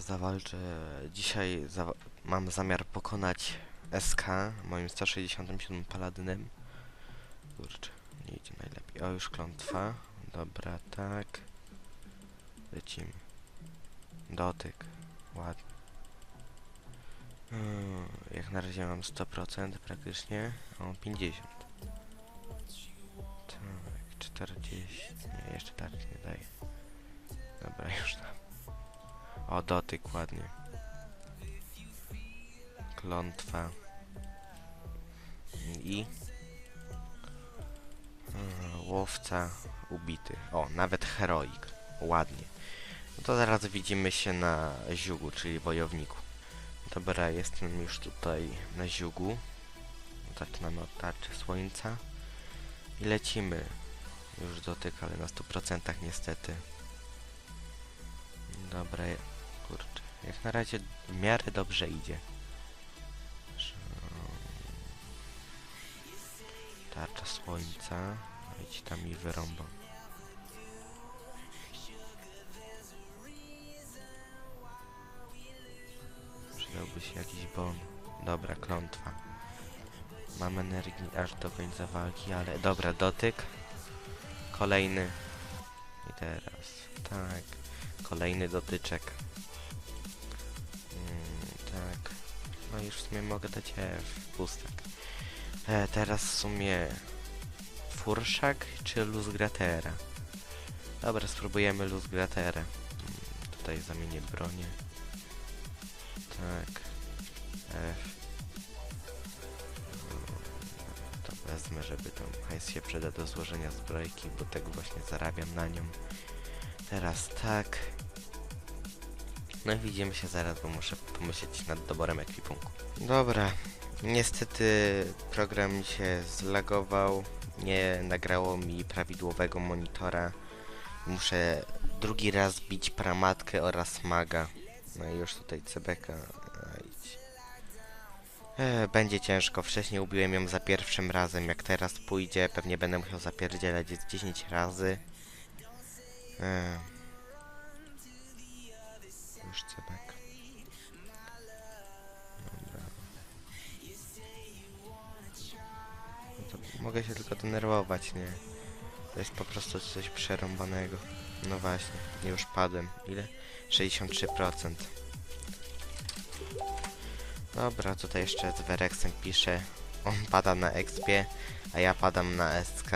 zawalczę. Dzisiaj za mam zamiar pokonać SK moim 167 paladynem. Kurczę, nie idzie najlepiej. O, już klątwa. Dobra, tak. Lecimy. Dotyk. Ładnie. Jak na razie mam 100% praktycznie. O, 50. Tak, 40. Nie, jeszcze tak nie daje. Dobra, już tam. O, dotyk ładnie. Klątwa. I... Mm, Łowca ubity. O, nawet heroik. Ładnie. No to zaraz widzimy się na ziugu, czyli wojowniku. Dobra, jestem już tutaj na ziugu. Zaczynamy od tarczy słońca. I lecimy. Już dotyk, ale na 100% niestety. Dobra, kurczę. Jak na razie w miarę dobrze idzie. Tarcza słońca. Idź tam i wyrąbam. Przydałby się jakiś bon. Dobra, klątwa. Mam energii aż do końca walki, ale... Dobra, dotyk. Kolejny. I teraz... Tak. Kolejny dotyczek. No już w sumie mogę dać E w pustek. E, teraz w sumie... Furszak czy Luzgratera? Dobra, spróbujemy Luzgraterę. Mm, tutaj zamienię bronię. Tak. F. To wezmę, żeby tam hajs się przyda do złożenia zbrojki, bo tak właśnie zarabiam na nią. Teraz tak. No i widzimy się zaraz, bo muszę pomyśleć nad doborem ekwipunku. Dobra. Niestety program mi się zlagował. Nie nagrało mi prawidłowego monitora. Muszę drugi raz bić pramatkę oraz maga. No i już tutaj CBK. a, idź. E, będzie ciężko. Wcześniej ubiłem ją za pierwszym razem. Jak teraz pójdzie, pewnie będę musiał zapierdzielać z 10 razy. E. Już CBK. Dobra. No to mogę się tylko denerwować, nie? To jest po prostu coś przerąbanego. No właśnie, już padłem. Ile? 63%. Dobra, tutaj jeszcze z Werexem pisze. On pada na expie, a ja padam na SK.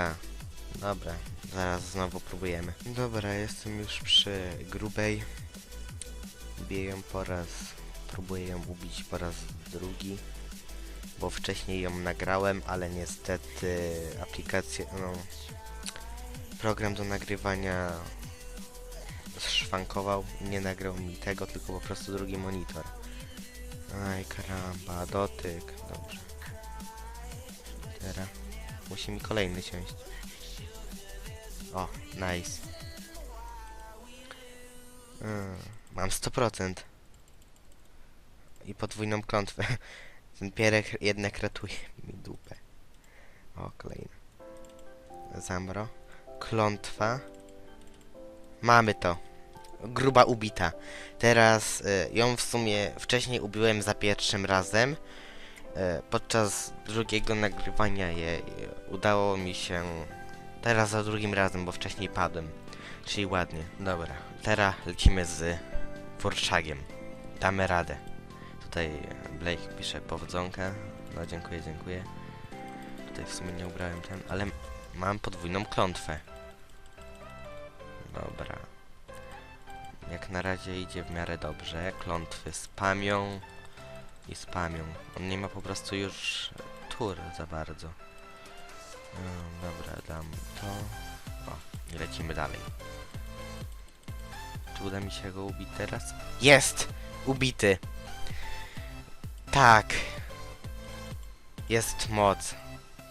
Dobra, zaraz znowu próbujemy. Dobra, jestem już przy grubej. Biję ją po raz. Próbuję ją ubić po raz drugi. Bo wcześniej ją nagrałem, ale niestety aplikację, no... Program do nagrywania zszwankował, nie nagrał mi tego, tylko po prostu drugi monitor. Aj, karamba, dotyk, dobrze. Teraz musi mi kolejny siąść. O, nice. Mm, mam 100%. I podwójną klątwę. Ten pierek jednak ratuje mi dupę. O, kolejny. Zamro. Klątwa. Mamy to. Gruba ubita. Teraz y, ją w sumie wcześniej ubiłem za pierwszym razem. Y, podczas drugiego nagrywania jej udało mi się teraz za drugim razem, bo wcześniej padłem. Czyli ładnie. Dobra. Teraz lecimy z Furszagiem. Damy radę. Tutaj Blake pisze powodzonka. No dziękuję, dziękuję. Tutaj w sumie nie ubrałem ten, ale mam podwójną klątwę. Dobra. Jak na razie idzie w miarę dobrze. Klątwy spamią i spamią. On nie ma po prostu już tur za bardzo. Mm, dobra, dam to. O, i lecimy dalej. Czy uda mi się go ubić teraz? Jest! Ubity! Tak! Jest moc.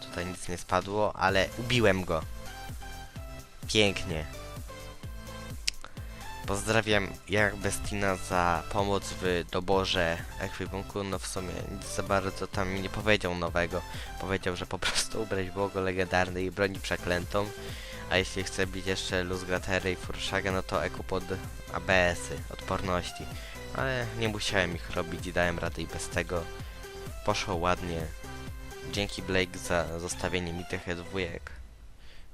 Tutaj nic nie spadło, ale ubiłem go. Pięknie. Pozdrawiam jak Bestina za pomoc w doborze ekwipunku. No w sumie nic za bardzo tam nie powiedział nowego. Powiedział, że po prostu ubrać błogo legendarne i broni przeklętą. A jeśli chce bić jeszcze Luzgratery i Furshaga, no to eku pod ABS-y, odporności. Ale nie musiałem ich robić i dałem radę i bez tego. Poszło ładnie. Dzięki Blake za zostawienie mi tych dwójek.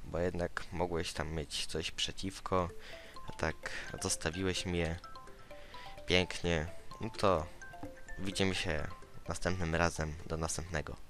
Bo jednak mogłeś tam mieć coś przeciwko. A tak zostawiłeś mnie. Pięknie. No to widzimy się następnym razem. Do następnego.